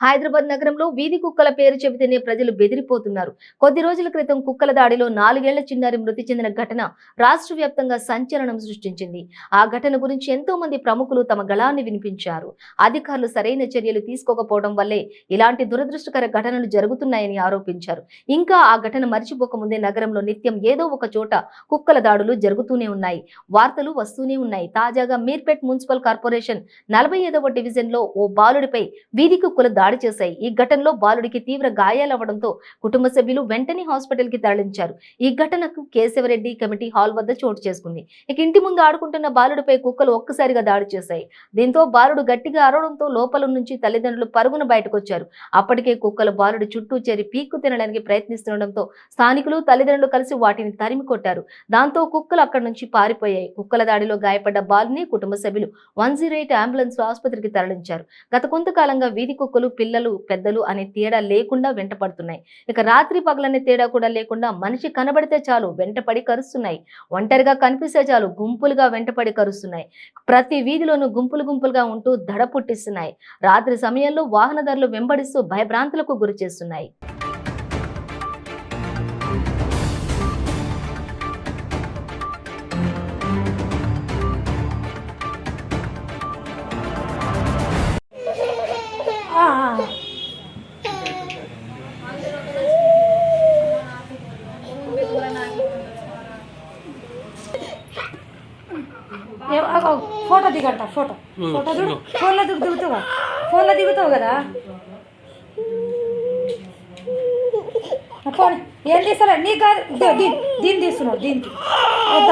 హైదరాబాద్ నగరంలో వీధి కుక్కల పేరు చెబితేనే ప్రజలు బెదిరిపోతున్నారు. కొద్ది రోజుల క్రితం కుక్కల దాడిలో నాలుగేళ్ళ చిన్నారి మృతి చెందిన ఘటన రాష్ట్ర వ్యాప్తంగా సంచలనం సృష్టించింది. ఆ ఘటన గురించి ఎంతో మంది ప్రముఖులు తమ గళాన్ని వినిపించారు. అధికారులు సరైన చర్యలు తీసుకోకపోవడం వల్లే ఇలాంటి దురదృష్టకర ఘటనలు జరుగుతున్నాయని ఆరోపించారు. ఇంకా ఆ ఘటన మర్చిపోకముందే నగరంలో నిత్యం ఏదో ఒక చోట కుక్కల దాడులు జరుగుతూనే ఉన్నాయి. వార్తలు వస్తూనే ఉన్నాయి. తాజాగా మీర్పేట్ మున్సిపల్ కార్పొరేషన్ నలభై ఐదవ డివిజన్లో ఓ బాలుడిపై వీధి కుక్కల దాడి దాడి చేశాయి. ఈ ఘటనలో బాలుడికి తీవ్ర గాయాలవ్వడంతో కుటుంబ సభ్యులు వెంటనే హాస్పిటల్కి తరలించారు. ఈ ఘటనకు కేశవరెడ్డి కమిటీ హాల్ వద్ద చోటు చేసుకుంది. ఇక ఇంటి ముందు ఆడుకుంటున్న బాలుడిపై కుక్కలు ఒక్కసారిగా దాడి చేశాయి. దీంతో బాలుడు గట్టిగా అరవడంతో లోపల నుంచి తల్లిదండ్రులు పరుగున బయటకొచ్చారు. అప్పటికే కుక్కలు బాలుడి చుట్టూ చేరి పీక్కు తినడానికి ప్రయత్నిస్తుండటంతో స్థానికులు తల్లిదండ్రులు కలిసి వాటిని తరిమి కొట్టారు. దాంతో కుక్కలు అక్కడి నుంచి పారిపోయాయి. కుక్కల దాడిలో గాయపడ్డ బాలుని కుటుంబ సభ్యులు వన్ జీరో ఎయిట్ అంబులెన్స్ ఆసుపత్రికి తరలించారు. గత కొంతకాలంగా వీధి కుక్కలు పిల్లలు పెద్దలు అనే తేడా లేకుండా వెంటపడుతున్నాయి. ఇక రాత్రి పగలనే తేడా కూడా లేకుండా మనిషి కనబడితే చాలు వెంటపడి కరుస్తున్నాయి. ఒంటరిగా కనిపిస్తే చాలు గుంపులుగా వెంటపడి కరుస్తున్నాయి. ప్రతి వీధిలోనూ గుంపులు గుంపులుగా ఉంటూ దడ పుట్టిస్తున్నాయి. రాత్రి సమయంలో వాహనదారులు వెంబడిస్తూ భయభ్రాంతులకు గురి చేస్తున్నాయి ఫోటో దిగంట ఫోటో. ఫోటో దిగు ఫోన్లో దిగు దిగుతావా? ఫోన్లో దిగుతావు కదా? ఫోన్ ఏం తీస్తారా? నీకు కాదు. దీన్ని తీస్తున్నావు దీనికి.